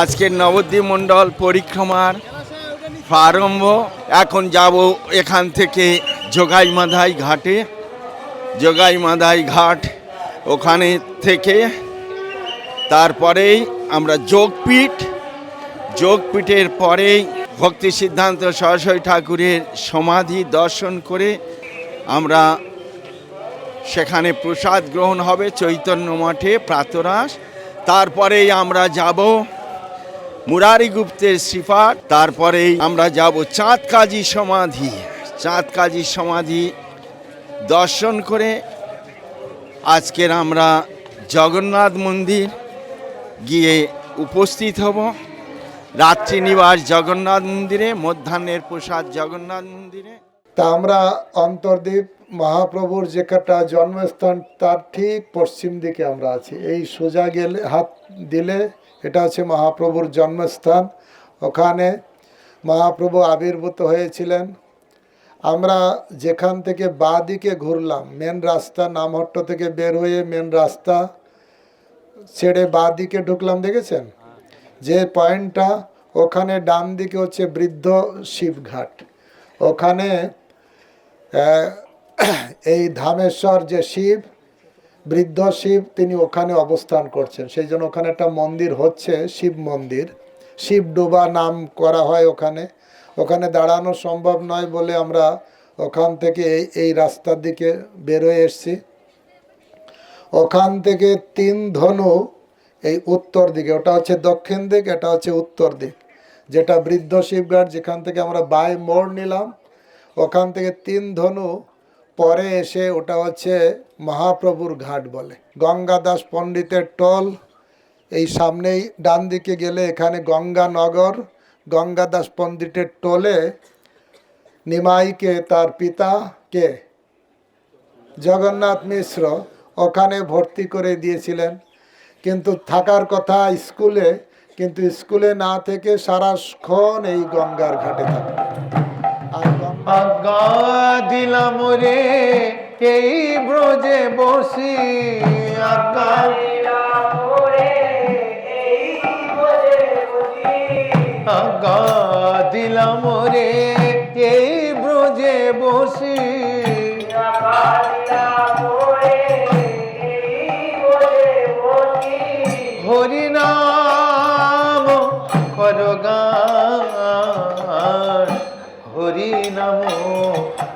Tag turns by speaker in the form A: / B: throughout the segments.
A: আজকে নবদ্বীপ মণ্ডল পরিক্রমার প্রারম্ভ এখন যাব এখান থেকে যোগাই মাধাই ঘাটে যোগাই মাধাই ঘাট ওখানে থেকে তারপরেই আমরা যোগপীঠ যোগপীঠের পরেই ভক্তি সিদ্ধান্ত সরস্বতী ঠাকুরের সমাধি দর্শন করে আমরা সেখানে প্রসাদ গ্রহণ হবে চৈতন্য মঠে প্রাতরাস তারপরেই আমরা যাব মুরারি গুপ্তের তারপরেই আমরা যাব চাঁদ কাজী সমাধি চাঁদ কাজী সমাধি দর্শন করে আজকের আমরা জগন্নাথ মন্দির গিয়ে উপস্থিত হব রাত্রিনিবাস জগন্নাথ মন্দিরে মধ্যাহ্নের প্রসাদ জগন্নাথ মন্দিরে
B: তা আমরা অন্তর্দীপ মহাপ্রভুর যেটা জন্মস্থান তার ঠিক পশ্চিম দিকে আমরা আছি এই সোজা গেলে হাত দিলে এটা হচ্ছে মহাপ্রভুর জন্মস্থান ওখানে মহাপ্রভু আবির্ভূত হয়েছিলেন আমরা যেখান থেকে বা দিকে ঘুরলাম মেন রাস্তা নামহট্ট থেকে বের হয়ে মেন রাস্তা ছেড়ে বা দিকে ঢুকলাম দেখেছেন যে পয়েন্টটা ওখানে ডান দিকে হচ্ছে বৃদ্ধ শিবঘাট ওখানে এই ধামেশ্বর যে শিব বৃদ্ধ শিব তিনি ওখানে অবস্থান করছেন সেই জন্য ওখানে একটা মন্দির হচ্ছে শিব মন্দির শিব ডোবা নাম করা হয় ওখানে ওখানে দাঁড়ানো সম্ভব নয় বলে আমরা ওখান থেকে এই এই রাস্তার দিকে বেরোয় এসছি ওখান থেকে তিন ধনু এই উত্তর দিকে ওটা হচ্ছে দক্ষিণ দিক এটা হচ্ছে উত্তর দিক যেটা বৃদ্ধ শিবঘাট যেখান থেকে আমরা বাই মোড় নিলাম ওখান থেকে তিন ধনু পরে এসে ওটা হচ্ছে মহাপ্রভুর ঘাট বলে গঙ্গাদাস পণ্ডিতের টল এই সামনেই ডান দিকে গেলে এখানে গঙ্গানগর গঙ্গাদাস পণ্ডিতের টোলে নিমাইকে তার পিতা কে জগন্নাথ মিশ্র ওখানে ভর্তি করে দিয়েছিলেন কিন্তু থাকার কথা স্কুলে কিন্তু স্কুলে না থেকে সারাক্ষণ এই গঙ্গার ঘাটে থাকে আগা দিলাম রে এই ব্রজে বসি আজ্ঞা আজ্ঞা দিলাম রে এই ব্রজে বসি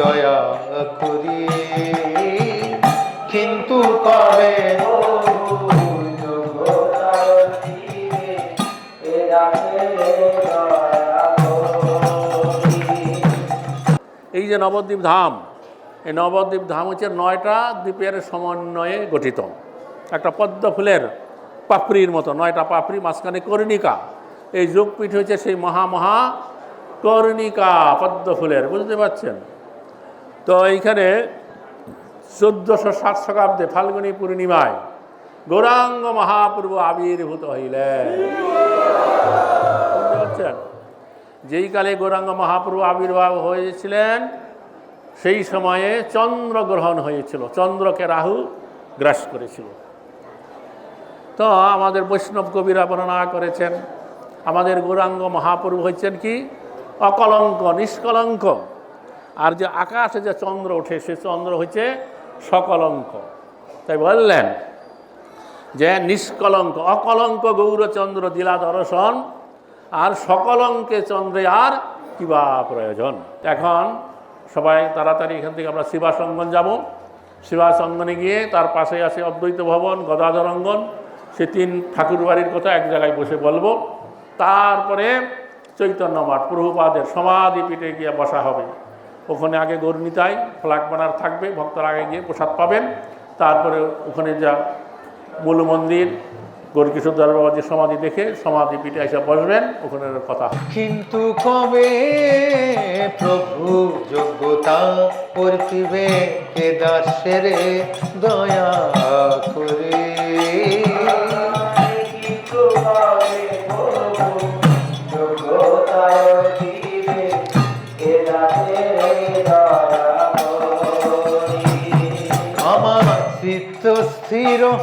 A: দয়া করি কিন্তু তবে এই যে নবদ্বীপ ধাম এই নবদ্বীপ ধাম হচ্ছে নয়টা দ্বীপের সমন্বয়ে গঠিত একটা পদ্ম ফুলের পাপড়ির মতো নয়টা পাপড়ি মাঝখানে কর্ণিকা এই যোগপীঠ হচ্ছে সেই মহামহা করণিকা কর্ণিকা পদ্ম ফুলের বুঝতে পারছেন তো এইখানে চোদ্দশো সাত শতাব্দে ফাল্গুনী পূর্ণিমায় গৌরাঙ্গ মহাপ্রভু আবির্ভূত হইলেন যেই কালে গৌরাঙ্গ মহাপ্রভু আবির্ভাব হয়েছিলেন সেই সময়ে চন্দ্র গ্রহণ হয়েছিল চন্দ্রকে রাহু গ্রাস করেছিল তো আমাদের বৈষ্ণব কবিরা বর্ণনা করেছেন আমাদের গৌরাঙ্গ মহাপ্রভু হয়েছেন কি অকলঙ্ক নিষ্কলঙ্ক আর যে আকাশে যে চন্দ্র ওঠে সে চন্দ্র হচ্ছে সকলঙ্ক তাই বললেন যে নিষ্কলঙ্ক অকলঙ্ক গৌরচন্দ্র দিলা দর্শন আর সকলঙ্কে চন্দ্রে আর বা প্রয়োজন এখন সবাই তাড়াতাড়ি এখান থেকে আমরা শিবাসঙ্গন যাব শিবাসঙ্গনে গিয়ে তার পাশে আছে অদ্বৈত ভবন গদাধর অঙ্গন সে তিন ঠাকুর বাড়ির কথা এক জায়গায় বসে বলবো তারপরে চৈতন্য মাঠ প্রভুপাদের সমাধিপীঠে গিয়ে বসা হবে ওখানে আগে গরু নিতাই ফ্ল্যাগ বানার থাকবে ভক্তরা আগে গিয়ে প্রসাদ পাবেন তারপরে ওখানে যা মূলু মন্দির গৌরকিশোর দার সমাধি দেখে সমাধি পিঠে এসে বসবেন ওখানে কথা কিন্তু কবে প্রভু যোগ্যতা করতিবে কেদার দয়া করে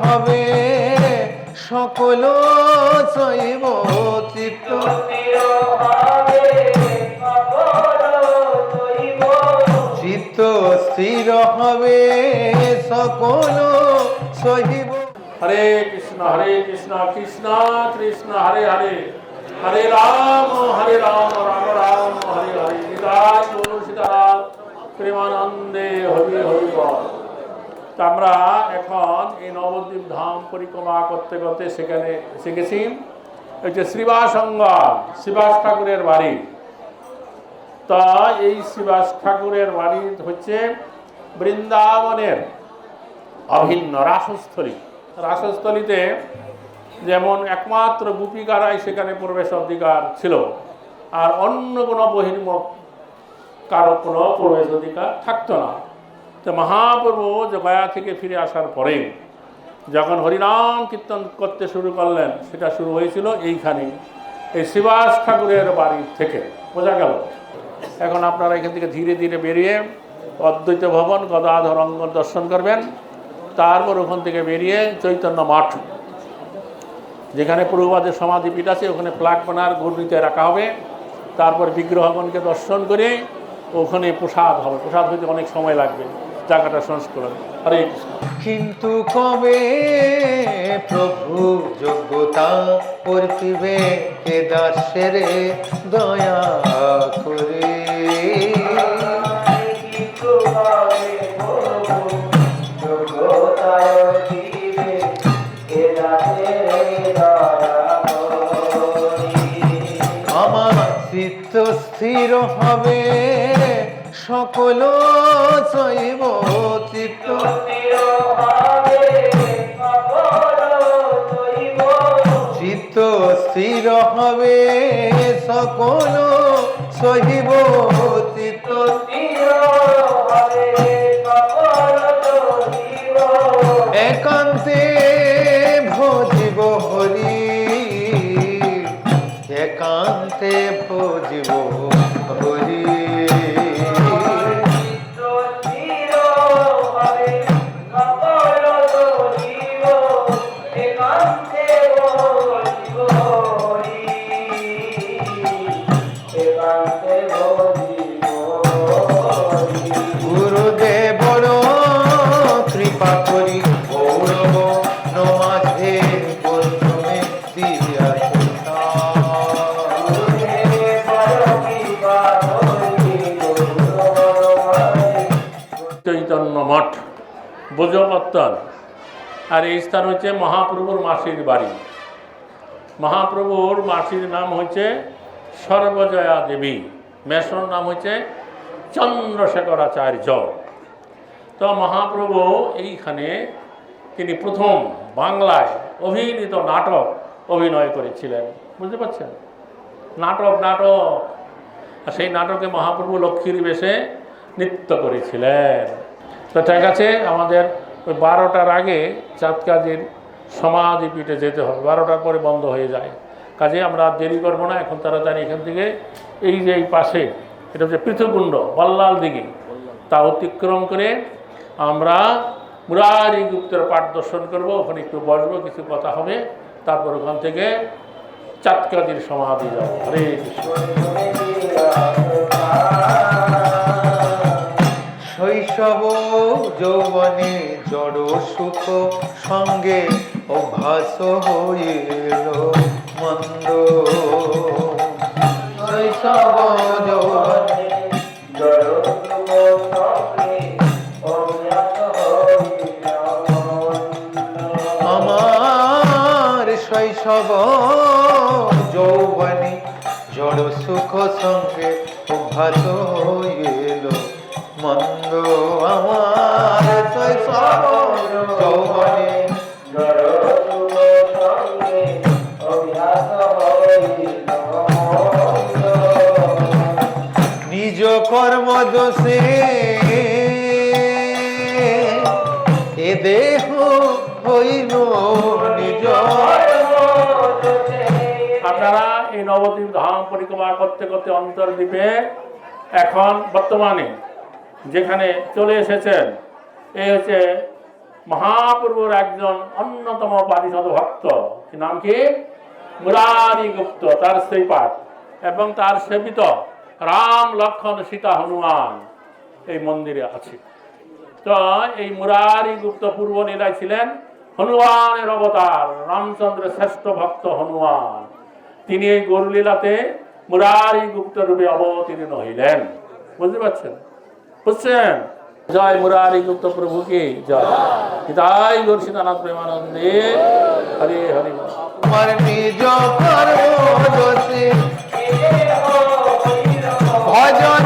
C: হবে সকল শৈব চিত্ত চিত্ত স্থির হবে সকল শৈব হরে কৃষ্ণ হরে কৃষ্ণ কৃষ্ণ কৃষ্ণ হরে হরে হরে রাম হরে রাম রাম রাম হরে হরে সীতারাম শ্রীমানন্দে হরি হরি বল
A: আমরা এখন এই নবদ্বীপ ধাম পরিক্রমা করতে করতে সেখানে শিখেছি হচ্ছে যে শ্রীবাসঙ্গ শিবাস ঠাকুরের বাড়ি তা এই শ্রীবাস ঠাকুরের বাড়ি হচ্ছে বৃন্দাবনের অভিন্ন রাসস্থলী রাসস্থলীতে যেমন একমাত্র গুপিকারাই সেখানে প্রবেশ অধিকার ছিল আর অন্য কোনো বহির্মুখ কারো কোনো প্রবেশ অধিকার থাকতো না তো মহাপ্রভু যে গয়া থেকে ফিরে আসার পরে যখন হরিনাম কীর্তন করতে শুরু করলেন সেটা শুরু হয়েছিল এইখানে এই শিবাস ঠাকুরের বাড়ি থেকে বোঝা গেল এখন আপনারা এখান থেকে ধীরে ধীরে বেরিয়ে অদ্বৈত ভবন গদাধর অঙ্গন দর্শন করবেন তারপর ওখান থেকে বেরিয়ে চৈতন্য মাঠ যেখানে পূর্ববাদের সমাধিপীঠ আছে ওখানে প্লাগ বানার গুরুতে রাখা হবে তারপর বিগ্রহগণকে দর্শন করে ওখানে প্রসাদ হবে প্রসাদ হইতে অনেক সময় লাগবে জায়গাটা সংস্করণ হরে কিন্তু কবে প্রভু যোগ্যতা করবে কে দাসের দয়া করে স্থির হবে সকল চৈব চির হবে সকল সহিব চিত একান্তে ভজিব হরি একান্তে ভজিব হরি পত্তন আর এই স্থান হচ্ছে মহাপ্রভুর মাসির বাড়ি মহাপ্রভুর মাসির নাম হচ্ছে সর্বজয়া দেবী মেসর নাম হচ্ছে চন্দ্রশেখরাচার্য তো মহাপ্রভু এইখানে তিনি প্রথম বাংলায় অভিনীত নাটক অভিনয় করেছিলেন বুঝতে পারছেন নাটক নাটক আর সেই নাটকে মহাপ্রভু লক্ষ্মীর বেশে নৃত্য করেছিলেন তো ঠিক আছে আমাদের ওই বারোটার আগে চাঁদ সমাধি পিঠে যেতে হবে বারোটার পরে বন্ধ হয়ে যায় কাজে আমরা আর দেরি করবো না এখন তাড়াতাড়ি এখান থেকে এই যে এই পাশে এটা হচ্ছে পৃথকুণ্ড বল্লাল দিঘি তা অতিক্রম করে আমরা মুরারি গুপ্তের পাঠ দর্শন করবো ওখানে একটু বসবো কিছু কথা হবে তারপর ওখান থেকে চাঁদকাদির সমাধি যাবো হরে কৃষ্ণ
D: শৈশব যৌবনে জড় সুখ সঙ্গে অভ্যাস হইল মন্দ শৈশব আমার শৈশব যৌবনে জড় সুখ সঙ্গে অভ্যাস বন্ধু আমার তুই সব যৌবনে নিজ কর্ম দোষে এ দেহ হইল নিজ
A: আপনারা এই নবদ্বীপ ধাম পরিক্রমা করতে করতে অন্তর্দ্বীপে এখন বর্তমানে যেখানে চলে এসেছেন এই হচ্ছে মহাপ্রভুর একজন অন্যতম পারিষদ ভক্ত নাম কি মুরারি গুপ্ত তার সেই এবং তার সেবিত রাম লক্ষণ সীতা হনুমান এই মন্দিরে আছে তো এই মুরারি গুপ্ত পূর্ব লীলায় ছিলেন হনুমানের অবতার রামচন্দ্রের শ্রেষ্ঠ ভক্ত হনুমান তিনি এই গরুলীলাতে মুরারি গুপ্ত রূপে অবতীর্ণ হইলেন বুঝতে পারছেন বুঝছেন জয় মুরারি গুপ্ত প্রভু কি জয় তাই গোরসিদানাথ প্রেমানন্দে হরে হরে তোমার নিজ ভজন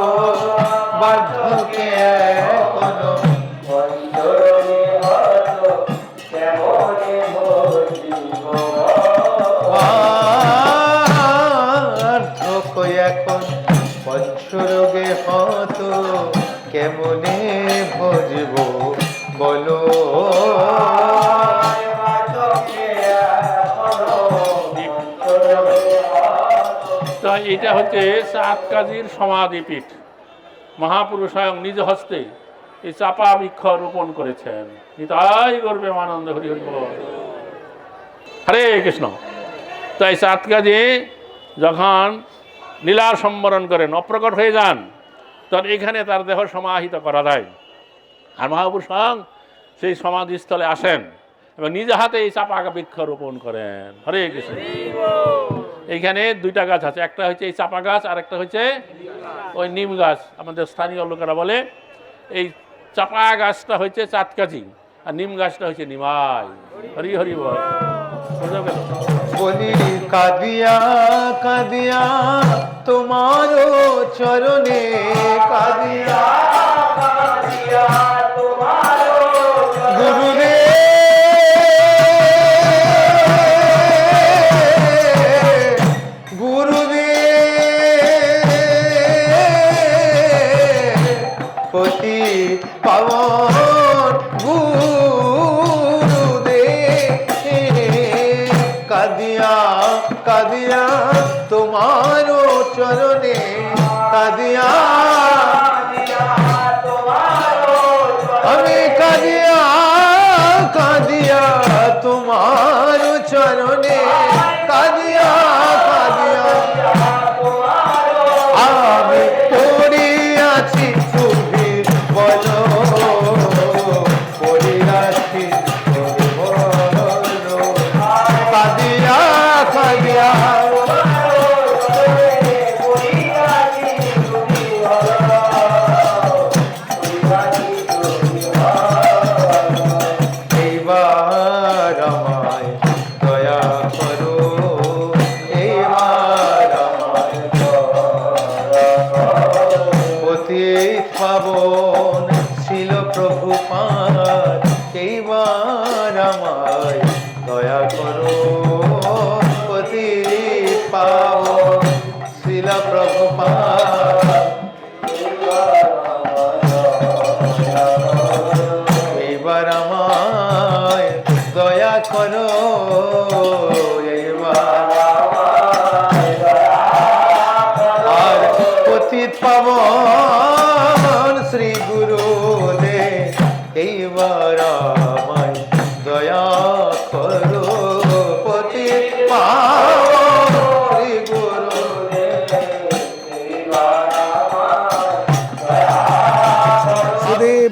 A: এটা হচ্ছে চাঁদ কাজীর সমাধিপীঠ স্বয়ং নিজ হস্তে এই চাপা বৃক্ষ রোপণ করেছেন নিতাই গর্বে আনন্দ হরি হরি হরে কৃষ্ণ তাই চাঁদ কাজী যখন লীলা সম্বরণ করেন অপ্রকট হয়ে যান তখন এখানে তার দেহ সমাহিত করা যায় আর মহাপুরুষায়ং সেই সমাধিস্থলে আসেন এবং নিজ হাতে এই চাপা বৃক্ষ রোপণ করেন হরে কৃষ্ণ এইখানে দুইটা গাছ আছে একটা হচ্ছে এই চাপা গাছ আর একটা হচ্ছে ওই নিম গাছ আমাদের স্থানীয় লোকেরা বলে এই চাপা গাছটা হয়েছে চাটকাজি আর নিম গাছটা হয়েছে নিমাই হরি হরি বলি কাদিয়া কাদিয়া তোমারও চরণে কাদিয়া কাদিয়া কাদিয়া কাঁদিয়া তোমার চরণে
D: কাঁদিয়া আমি কাঁদিয়া কাঁদিয়া তোমার চরণে 봐. 아.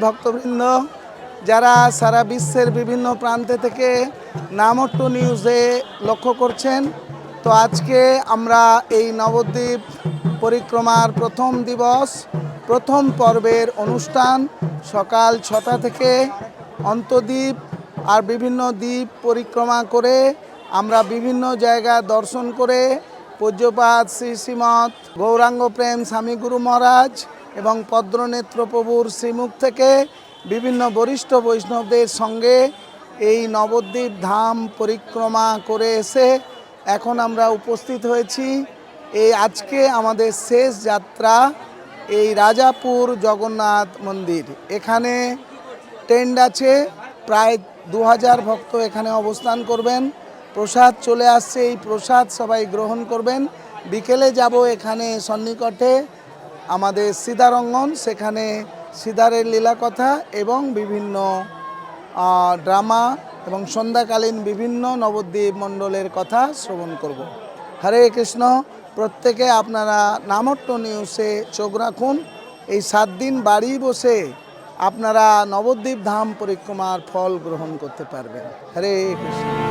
E: ভক্তবৃন্দ যারা সারা বিশ্বের বিভিন্ন প্রান্তে থেকে নামট্টু নিউজে লক্ষ্য করছেন তো আজকে আমরা এই নবদ্বীপ পরিক্রমার প্রথম দিবস প্রথম পর্বের অনুষ্ঠান সকাল ছটা থেকে অন্তদ্বীপ আর বিভিন্ন দ্বীপ পরিক্রমা করে আমরা বিভিন্ন জায়গা দর্শন করে পূজ্যপাত শ্রী শ্রীমৎ গৌরাঙ্গ প্রেম স্বামী গুরু মহারাজ এবং পদ্মনেত্র প্রভুর শ্রীমুখ থেকে বিভিন্ন বরিষ্ঠ বৈষ্ণবদের সঙ্গে এই নবদ্বীপ ধাম পরিক্রমা করে এসে এখন আমরা উপস্থিত হয়েছি এই আজকে আমাদের শেষ যাত্রা এই রাজাপুর জগন্নাথ মন্দির এখানে টেন্ড আছে প্রায় দু ভক্ত এখানে অবস্থান করবেন প্রসাদ চলে আসছে এই প্রসাদ সবাই গ্রহণ করবেন বিকেলে যাব এখানে সন্নিকটে আমাদের সিদারঙ্গন সেখানে সিদারের লীলাকথা এবং বিভিন্ন ড্রামা এবং সন্ধ্যাকালীন বিভিন্ন নবদ্বীপ মণ্ডলের কথা শ্রবণ করব। হরে কৃষ্ণ প্রত্যেকে আপনারা নামট্ট নিউজে চোখ রাখুন এই সাত দিন বাড়ি বসে আপনারা নবদ্বীপ ধাম পরিক্রমার ফল গ্রহণ করতে পারবেন হরে কৃষ্ণ